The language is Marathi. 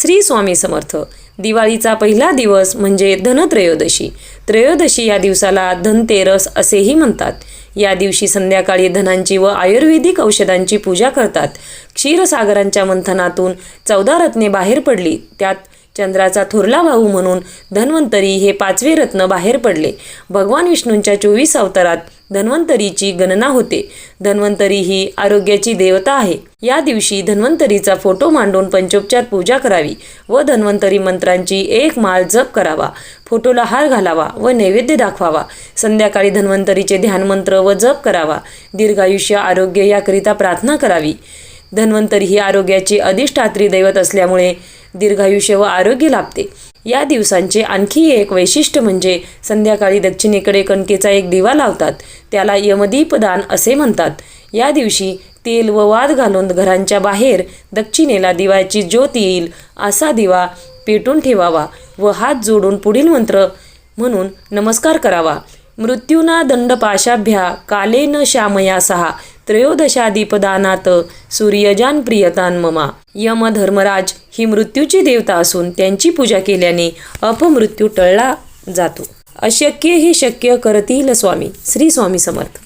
श्री स्वामी समर्थ. दिवाळीचा पहिला दिवस म्हणजे धनत्रयोदशी. त्रयोदशी या दिवसाला धनतेरस असेही म्हणतात. या दिवशी संध्याकाळी धनांची व आयुर्वेदिक औषधांची पूजा करतात. क्षीरसागरांच्या मंथनातून चौदा रत्ने बाहेर पडली. त्यात चंद्राचा थोरला भाऊ म्हणून धन्वंतरी हे पाचवे रत्न बाहेर पडले. भगवान विष्णूंच्या चोवीस अवतारात धन्वंतरीची गणना होते. धन्वंतरी ही आरोग्याची देवता आहे. या दिवशी धन्वंतरीचा फोटो मांडून पंचोपचार पूजा करावी व धन्वंतरी मंत्रांची एक माळ जप करावा फोटोला हार घालावा व नैवेद्य दाखवावा. संध्याकाळी धन्वंतरीचे ध्यानमंत्र व जप करावा. दीर्घायुष्य आरोग्य याकरिता प्रार्थना करावी. धन्वंतरी ही आरोग्याची अधिष्ठात्री दैवत असल्यामुळे दीर्घायुष्य व आरोग्य लाभते. या दिवसांचे आणखी एक वैशिष्ट्य म्हणजे संध्याकाळी दक्षिणेकडे कणकेचा एक दिवा लावतात. त्याला यमदीपदान असे म्हणतात. या दिवशी तेल व वाद घालून घरांच्या बाहेर दक्षिणेला दिवाची ज्योत येईल असा दिवा पेटून ठेवावा व हात जोडून पुढील मंत्र म्हणून नमस्कार करावा. मृत्यूना दंडपाशाभ्या कालेन श्यामया सहा. त्रयोदशाधिपदानात सूर्यजान प्रियतान ममा. यम धर्मराज ही मृत्यूची देवता असून त्यांची पूजा केल्याने अपमृत्यू टळला जातो. अशक्य हे शक्य करतील स्वामी. श्री स्वामी समर्थ.